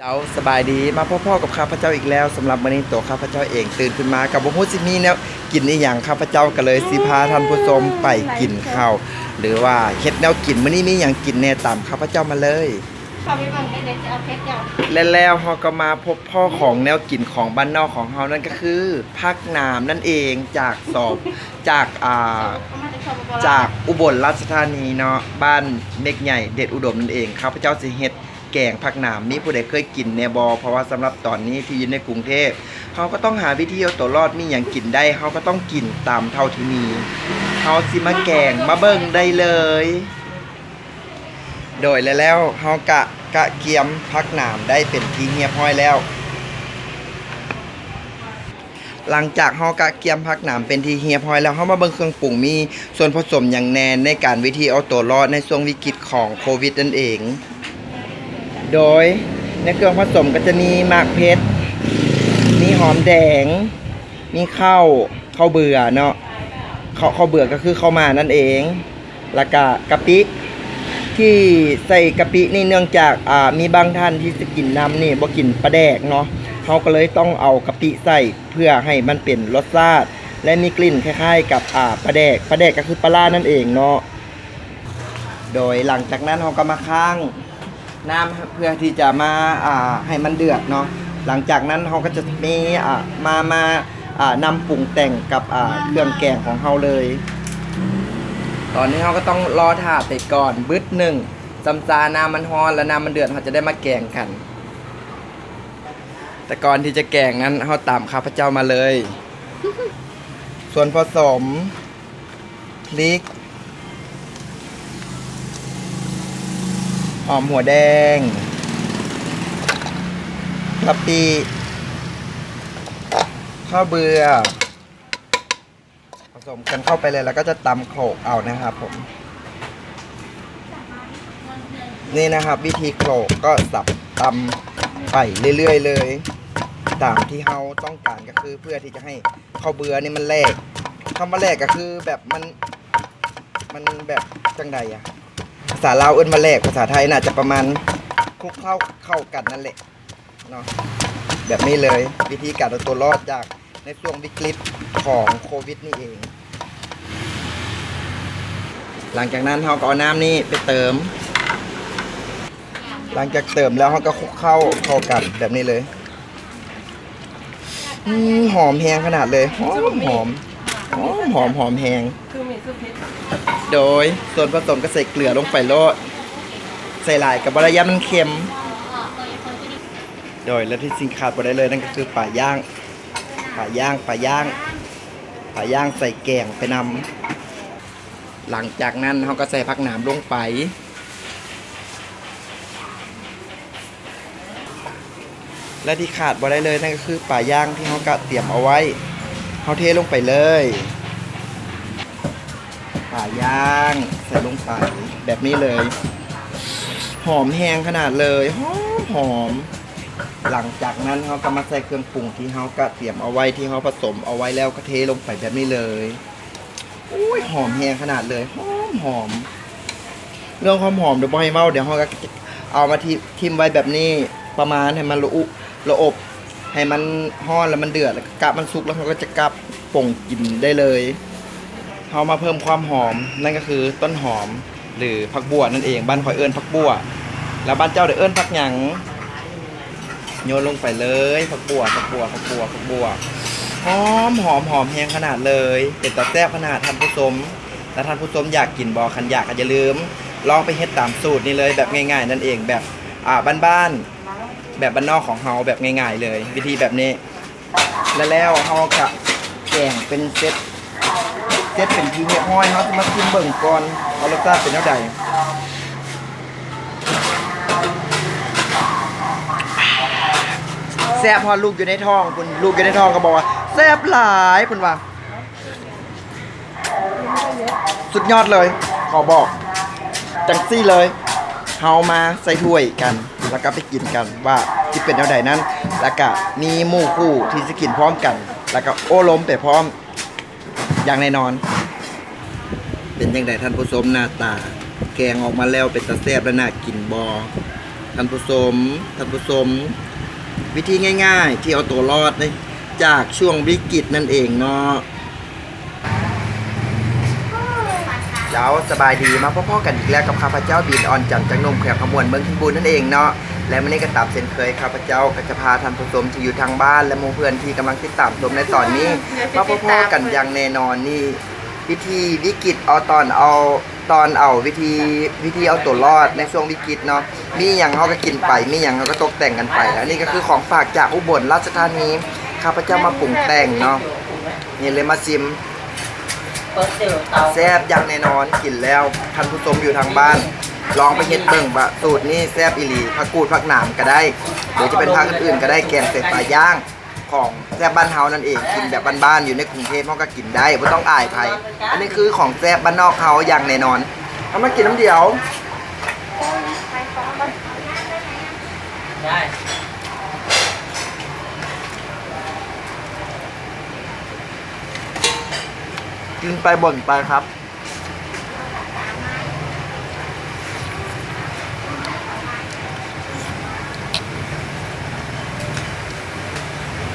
เจ้าสบายดีมาพ่อๆกับข้าพเจ้าอีกแล้วสำหรับวันนี้ตัวข้าพเจ้าเองตื่นขึ้นมากับบ่ฮู้สิมีแนวกินอีหยังข้าพเจ้าก็เลยสิพาท่านผู้ชมไปกินข้าวหรือว่าเฮ็ดแนวกินมื้อนี้มีหยังกินแน่ตามข้าพเจ้ามาเลยเขาไปบังได้เลยจะเอาเพชรเดียวและแล้วเฮาก็มาพบพ่อของแนวกินของบ้านนอกของเฮานั่นก็คือผักหนามนั่นเองจากสอบจากอ่าเขามาจะชมโบราณจากอุบลราชธานีเนาะบ้านเม็กใหญ่เด็ดอุดมนั่นเองครับพระเจ้าสิเฮ็ด แกงผักหนามมีผู้ใดเคยกินแนบอเพราะว่าสำหรับตอนนี้ที่อยู่ในกรุงเทพเขาก็ต้องหาวิธีเอาตัวรอดมีอย่างกินได้เขาก็ต้องกินตามเท่าที่มีเขาสิมาแกงมาเบิ่งได้เลย โดยแล้วแล้วเขากะกะเกียมผักหนามได้เป็นทีเฮียบห้อยแล้วหลังจากเฮากะเกียมผักหนามเป็นทีเฮียบห้อยแล้วเฮามาเบิ่งเครื่องปรุงมีส่วนผสมอย่างแน่นในการวิธีเอาตัวรอดในช่วงวิกฤตของโควิดนั่นเอง โดยในเครื่องผสมก็จะมีหมากเพชร มีหอมแดง มีข้าวข้าวเบื่อเนาะข้าวข้าวเบื่อก็คือข้าวมานั่นเอง แล้วก็กะปิที่ใส่กะปินี่เนื่องจากอ่ามีบางท่านที่จะกินน้ำนี่บ่กินปลาแดกเนาะเขาก็เลยต้องเอากะปิใส่เพื่อให้มันเป็นรสชาติและมีกลิ่นคล้ายๆ กับอ่าปลาแดกปลาแดกก็คือปลาล่านั่นเองเนาะโดยหลังจากนั้นเขาก็มาค้าง น้ำเพื่อที่จะมาอ่าให้มันเดือดเนาะหลังจากนั้นเขาก็จะมีอ่ามามาอ่านำปรุงแต่งกับอ่าเครื่องแกงของเขาเลย ตอนนี้เราก็ต้องรอถาดไปก่อนบึดหนึ่งจำจาน้ำมันฮ้อนแล้วน้ำมันเดือดเราจะได้มาแกงกัน แต่ก่อนที่จะแกงนั้นเราตามข้าพเจ้ามาเลย ส่วนผสมพริก หอมหัวแดงกะปิข้าวเบื่อ ผสมกันเข้าไปเลยแล้วก็จะตำโขลกเอานะครับผม นี่นะครับวิธีโขลกก็สับตำไปเรื่อยๆเลย ตามที่เราต้องการก็คือเพื่อที่จะให้ข้าวเบื่อนี่มันแหลกคำว่าแหลกก็คือแบบมัน มันแบบจังใดอะาษาลาวเอิ้นมาแลกภาษาไทยน่าจะประมาณคลุกเข้าเข้ากันนั่นแหละเนาะแบบนี้เลยวิธีการเอาตัวรอดจากในช่วงวิกฤตของโควิดนี่เอง หลังจากนั้นเราก็เอาน้ำนี่ไปเติม หลังจากเติมแล้วเราก็คลุกเข้าเข้ากันแบบนี้เลยอมหอมแหงขนาดเลยหอมหอม หอมหอมหอมแหงคือมีซุปเพชรโดยส่วนผสมก็ใส่เกลือลงไปโลดใส่หลายกับบระยะมันเค็ม โดยและที่สิ่งขาดไปได้เลยนั่นก็คือป่าย่างป่าย่างป่าย่างป่าย่างใส่แกงไปนำหลังจากนั้นเขาก็ใส่ผักหนามลงไปและที่ขาดบ่ได้เลยนั่นก็คือป่าย่างที่เขากะเตรียมเอาไว้ เขาเทลงไปเลยป่าย่าง ใส่ลงไปแบบนี้เลย หอมแห้งขนาดเลยหอมหอม หลังจากนั้นเขาก็มาใส่เครื่องปรุงที่เขากะเตรียมเอาไว้ที่เขาผสมเอาไว้แล้วก็เทลงไปแบบนี้เลยอุ้ยหอมแห้งขนาดเลยหอมหอม เรื่องความหอมเดี๋ยวบอให้เมาเดี๋ยวเขาก็เอามาทิทิมไว้แบบนี้ประมาณให้มันระอุระอบ ให้มันห้อนแล้วมันเดือดแล้วก็กลับมันสุกแล้วเขาก็จะกลับป่งกินได้เลยเขามาเพิ่มความหอมนั่นก็คือต้นหอมหรือผักบัวนั่นเอง บ้านคอยเอิญผักบัว แล้วบ้านเจ้าเดี๋ยวเอิญผักหยังโยนลงไปเลยผักบัวผักบัวผักบัวผักบัวหอมหอมหอมแห้งขนาดเลยเป็นตาแซ่บขนาดท่านผู้ชมและท่านผู้ชมอยากกินบอคันอยากก็อย่าลืม ลองไปเฮ็ดตามสูตรนี่เลยแบบง่ายๆ นั่นเองแบบอ่าบ้านๆ แบบบ้านนอกของเฮาแบบง่ายๆเลย วิธีแบบนี้ แล้วแล้วเฮาก็แกงเป็นเซตเซตเป็นทีเรียบร้อยเฮาจะมาชิมเบิ่งก่อนว่ารสชาติเป็นเท่าใดแซ่บพอลูกอยู่ในท้องคุณลูกอยู่ในท้องก็บอกว่าแซ่บหลายคุณว่า สุดยอดเลย ขอบอก จังซี่เลยเฮามาใส่ถ้วยกัน แล้วก็ไปกินกันว่าที่เป็นแนวใดนั้น แล้วก็มีหมู่คู่ที่จะกินพร้อมกัน แล้วก็โอ้ล้มไปพร้อมอย่างแน่นอน เป็นยังไงท่านผู้ชมหน้าตา แกงออกมาแล้วเป็นตะแซ่บและน่ากินบอท่านผู้ชมท่านผู้ชมวิธีง่าย ๆ ที่เอาตัวรอดได้จากช่วงวิกฤตนั่นเองเนาะเจ้าสบายดีมาพ่อๆกันอีกแล้วกับข้าพเจ้าบินออนจันทร์จากนมแขวขมวนเมืองพิบูลนั่นเองเนาะและวันนี้ก็ตามเช่นเคยข้าพเจ้าก็จะพาท่านผู้ชมที่อยู่ทางบ้าน และหมู่เพื่อนที่กำลังติดตามชมในตอนนี้มาพ่อๆกันอย่างแน่นอนนี่ วิธีวิกฤตเอาตอนเอาตอนเอาวิธีวิธีเอาตัวรอดในช่วงวิกฤตเนาะมีอย่างเขาก็กินไปมีอย่างเขาก็ตกแต่งกันไปอันนี้ก็คือของฝากจากอุบลราชธานีข้าพเจ้ามาปรุงแต่งเนาะนี่เลยมาซิม เปิดเจอเตาแซ่บอย่างแน่นอนกินแล้วท่านผู้ชมอยู่ทางบ้าน ลองไปเฮ็ดเบิ่งบะสูตรนี้แซ่บอีหลีผักกูดผักหนามก็ได้หรือจะเป็นผักอื่นๆก็ได้แกงใส่ปลาย่างของแซ่บบ้านเฮานั่นเองกินแบบบ้านๆอยู่ในกรุงเทพเขาก็กินได้ไม่ต้องอายใครอันนี้คือของแซ่บบ้านนอกเฮาอย่างแน่นอนเอามากินน้ำเดียวได้ กินไปบ่นไปครับ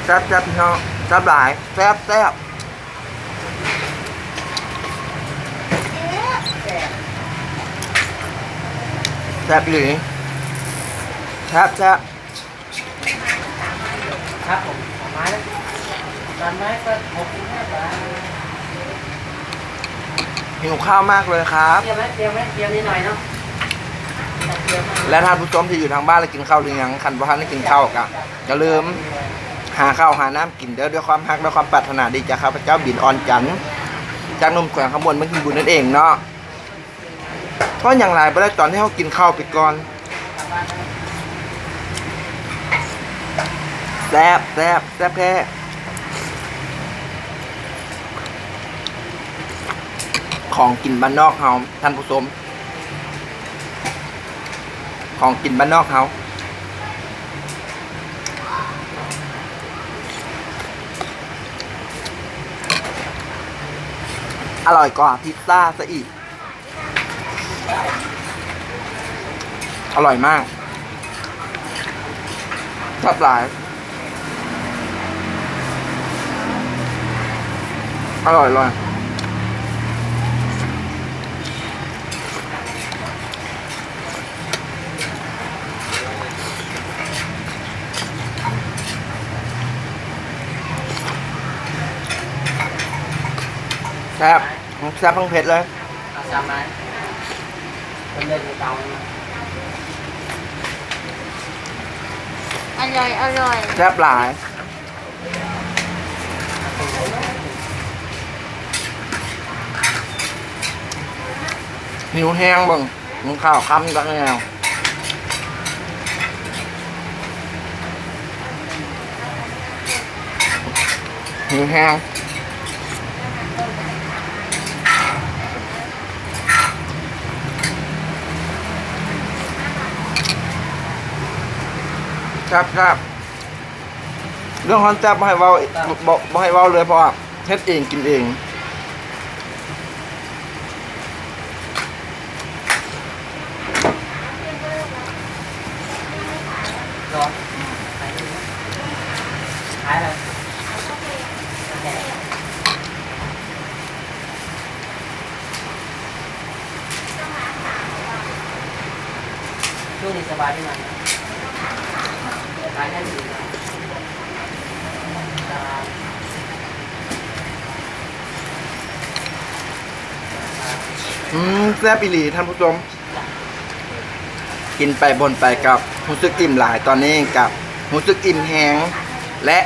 แซ่บแซ่บพี่น้องแซ่บหลายแซ่บแซ่บแซ่บหรือแซ่บแซ่บครับผมขอไม้ตอนไม้ก็หกสิบห้าบาท หิวข้าวมากเลยครับ เตรียมไหมเตรียมไหมเตรียมนิดหน่อยเนาะเตรียมมาและท่านผู้ชมที่อยู่ทางบ้านและกินข้าวหรือยังคันว่าท่านได้กินข้าวกันอย่าลืมหาข้าวหาน้ำกินเด้อด้วยความฮักด้วยความปรารถนาดีจากข้าพเจ้าบินออนจันทร์จากนมแขวงขบวนเมื่อกินบุญนั่นเองเนาะเพราะอย่างไรไปได้ตอนที่เขากินข้าวไปก่อนแซ่บแซ่บแซ่บแท้ ของกินบ้านนอกเฮาท่านผู้ชมของกินบ้านนอกเขาอร่อยกว่าพิซซ่าซะอีก อร่อยมากชอบหลาย อร่อยอร่อย แซ่บแซ่บทั้งเผ็ดเลยเอาสามไม้เป็นเดินเตานะอร่อยอร่อยแซ่บหลาย หิวแห้งเบังมึงข้าวคำจังแนวหิวแห้ง ครับครับเรื่องคอนเซ็ปต์บ่ให้เว้าบ่บ่ให้เว้าเลยเพราะว่าเฮ็ดเองกินเอง รอไปดูนะขายอะไรแหน่ช่วงนี้สบายดีหน่อยนะายได้ดีนะอ่าอืมแซ่บอีหลีท่านผู้ชม กินไปบนไปกับรู้สึกอิ่มหลายตอนนี้กับรู้สึกอิ่มแหงและ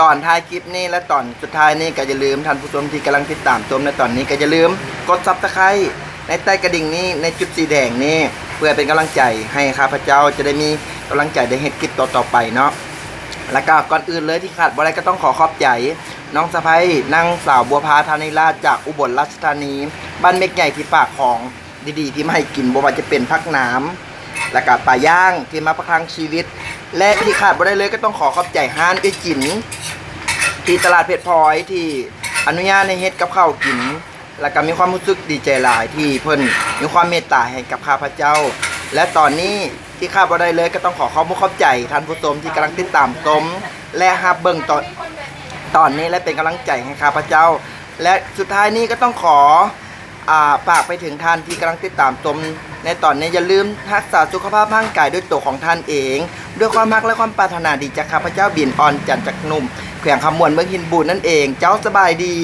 ตอนท้ายคลิปนี้และตอนสุดท้ายนี้ก็อย่าลืมท่านผู้ชมที่กำลังติดตามชมในตอนนี้ก็อย่าลืมกดซับสไครต์ในใต้กระดิ่งนี้ในจุดสีแดงนี้ เพื่อเป็นกำลังใจให้ข้าพเจ้าจะได้มี กำลังใจได้เฮ็ดคลิปต่อๆไปเนาะแล้วก็ก่อนอื่นเลยที่ขาดบ่ได้ก็ต้องขอขอบใจน้องสะพ้ยนางสาวบัวพาธานิราชจากอุบลราชธานี บ้านเม็กใหญ่ที่ปากของดีๆ ที่มาให้กินบ่ว่าจะเป็นพักน้ำแล้วก็ปลาย่างที่มาประทังชีวิต และที่ขาดบ่ได้เลยก็ต้องขอขอบใจฮานเอ้ยจินที่ตลาดเพชรพลอยที่อนุญาตให้เฮ็ดกับข้าวกิน แล้วก็มีความรู้สึกดีใจหลายที่เพิ่นมีความเมตตาให้กับข้าพเจ้า และตอนนี้ ที่ข้าบ่ได้เลยก็ต้องขอขอบคุณขอบใจท่านผู้ชมที่กำลังติดตามชมและฮับเบิ่งตอนตอนนี้และเป็นกำลังใจให้ข้าพเจ้า และสุดท้ายนี้ก็ต้องขออ่าฝากไปถึงท่านที่กำลังติดตามชมในตอนนี้อย่าลืมรักษาสุขภาพร่างกายด้วยตัวของท่านเอง ด้วยความรักและความปรารถนาดีจากข้าพเจ้าบินออนจันจากหนุ่มแขวงคำมวนเมืองหินบูนนั่นเอง เจ้าสบายดี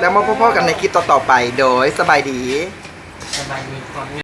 แล้วมาพบกันในคลิปต่อๆไปโดยสบายดี สบายดีคน